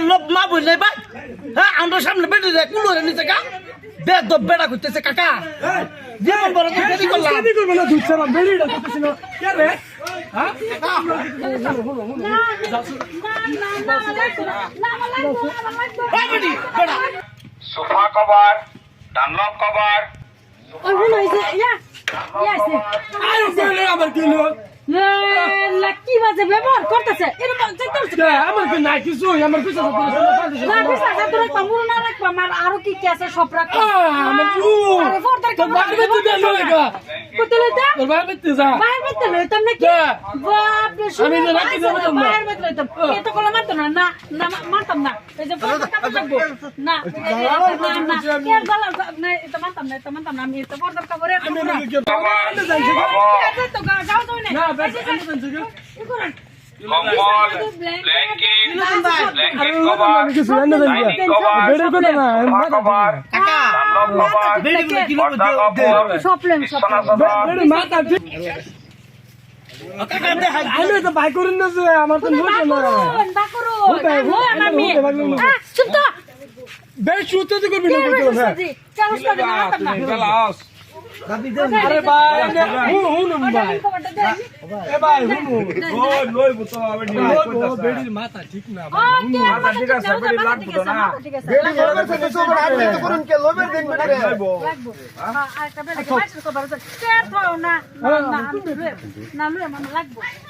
তোর লোভ মা বললে ভাই হ্যাঁ আমরা সামনে বেটে যায় কুলোরে নিচে গা। বেদ বেড়া করতেছে কাকা। জীবন বড় তো দেরি করলাম। শাদি করবে না দুধ ছাড়া বেরিয়ে করতেছি না কে রে? হ্যাঁ? সোফা কভার ডানলপ কভার আরে বেরে আবার কি হলো? কি বাজে ব্যবহার করতেছে। আমার কি নাই কিছু আমার কিছু না বিশ্বাস আছে তোর কামড় না রাখবা আমার আরও কি কি আছে সব রাখবা। আমার তো বাড়ি বেতে দে লোকা কত লইতা তোর বাড়ি বেতে যা। বাইরে বেতে লইতাম নাকি? কে? বাপ রে শুনে আমি যে রাখি দেবো তোমরা। লইতাম এত কলা মারতো না না না মারতাম না। এই যে ফটো কাটা লাগবো। না না না। কে গলা না এটা মারতাম না এটা মারতাম না। আমি তো ফটো কাপড়ে আমি নাকি কে বাবা জানছি তো গাও তো না বেশ আমি জানছি কে কম্বল ব্ল্যাঙ্কেট ব্ল্যাঙ্কেট কভার আমি কিছু জানি না। ডাইনিং কভার বেরে কথা না কাকা আমার তো বেশ করবি না আরে ভাই হুন হুন ভাই। এ ভাই হুন হুন। বেড়ির মাথা ঠিক না ভাই। মাথা ঠিক আছে মাথা ঠিক আছে আছে লাগবো হ্যাঁ কে তো কে না। না না আমি তো রে না রে মানে লাগবো। হুম কিন্তু বেড়ি আছে আমার ফোন তোর করে দিছে পয়সা অন কাটা দিব আমি দিলাম বেড়ে দেবো পয়সা হ্যাঁ বেড়ি দিব বেড়ি কই দিব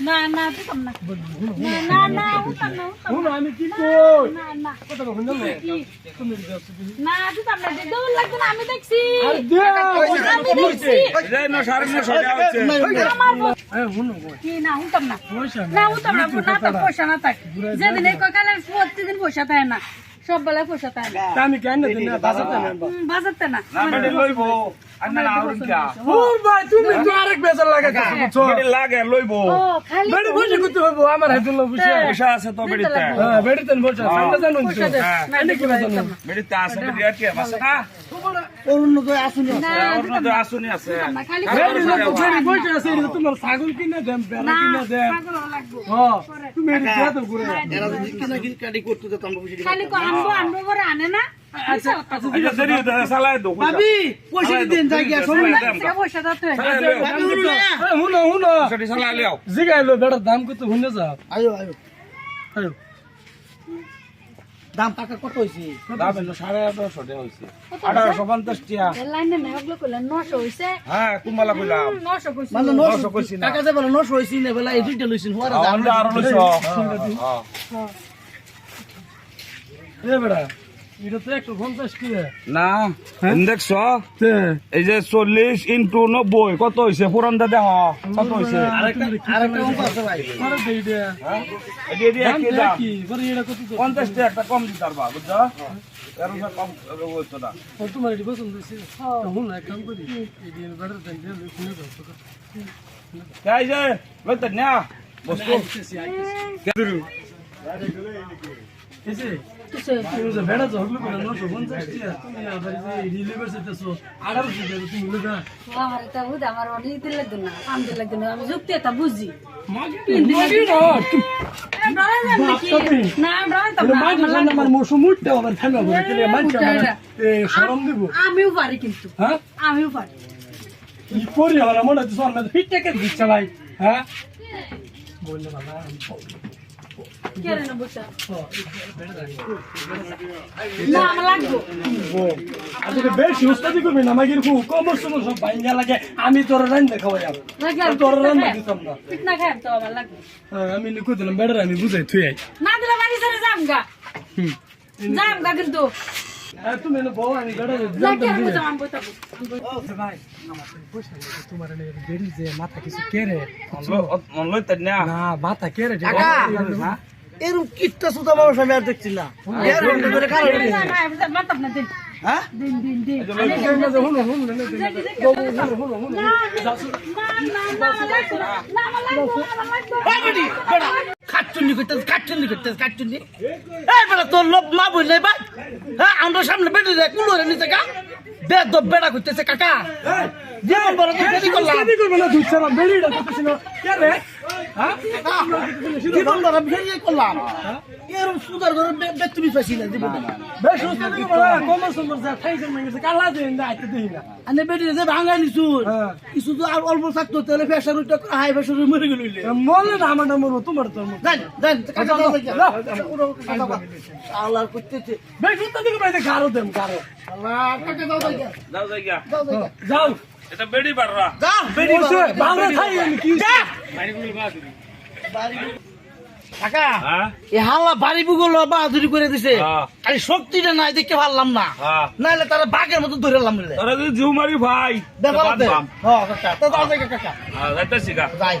না না দিতাম না। না না না উঠাম না উঠাম হুন আমি কি কই? না না। কত কখন জানো তুমি যাচ্ছ না দিতাম না দৌড় লাগবে না আমি দেখছি। আরে দে! আমি দেখছি। আমার বউ- আরে হুন কই কি না উঠাম না। পয়সা না উঠাম না না থাক পয়সা না থাক। যেদিন এই কয়কালে প্রতিদিন পয়সা থাকে না। সব বেলায় পয়সা থাকে না। আমি কেন না? বাসাতে না। ছাগল কিনে দেন বেড়া কিনে দেন। তুমি কিনা করতে যেত আমরা বুঝি খালি আনব আনব করে আনে না। আচ্ছা আচ্ছা বেড়ার দাম কত হুনে যাও আয়ো আয়ো। আয়ো। দাম টাকা এই লাইনে নাই, ওগুলো কইলে নশো হইছে। হ্যাঁ কুম্বালা কইলাম। নশো কইছে। মানে নশো টাকা যাবে নশো হইছে না বেলা এই দুইটা লইছেন হওয়ার আরও লইছ এ বেড়া না দেখছ এই যে চল্লিশ ইন্টু নব্বই কত হয়েছে পুরানটা দেহ কত হয়েছে পঞ্চাশ টাকা একটা কম দিতে পারবা বুঝছ? বস্তু। আমি যুক্তি বুঝি। আমিও পারি কিন্তু। হ্যাঁ? আমিও পারি। কি করি আমার মনে হচ্ছে দিচ্ছে ভাই হ্যাঁ? বললে বাবা বেশি উস্তাদি করবি না আমাকে খুব কমর সমর সব বাইঙ্গা লাগে আমি তোর রান দেখাবো তোর রান দিতাম না হ্যাঁ, আমি লিখে দিলাম বেড়ার আমি বুঝাই আই না দিলে বাড়ি ছেড়ে যাম গা যাম গা কিন্তু তুমি বউ আমি ভাই তোমার মাথা কিছু কেড়ে মাথা কেড়ে এরকম কিটটা সুতা মানুষ আমি আর দেখছি না এর মধ্যে করে কারও নেই। না না আমি মাতাম না দিন হ্যাঁ দিন দিন দিন হুন হুন হুন না না না না লাগবো না আমার হ্যাঁ সামনে বেটে দেয় কুলোরে নিচে কা বেদ বেড়া করতেছে কাকা জীবন বড় করলাম করবে না না হ্যাঁ করলাম এরকম সুন্দর করে ব্যক্তি পাইছি না জীবন বেশ উস্তাদি করবে না কমর সমর যা ঠাইছে না গেছে কালা দেন না আইতে দেই না আনে বেটে যে ভাঙা নিছু হ্যাঁ। কিছু তো আর অল্প থাকতো তাহলে হাই মরে গেল না আমার মরবো তোমার করতেছে বেশ গারো গারো আল্লাহ দাও যাও এটা বেড়ি বাড়রা। যা বলছে বাংলা খাই কি কাকা হ্যাঁ? এ হাল্লা বাড়ি বুগুলো বাহাদুরি করে দিছে। হ্যাঁ। খালি শক্তিটা নাই দেখতে পারলাম না। নাইলে নাহলে তারা বাঘের মতো ধরে লাম তোরা যদি ভাই দেখো বাদ হ্যাঁ কাকা তো কাকা হ্যাঁ যাইতেছি গা যাই।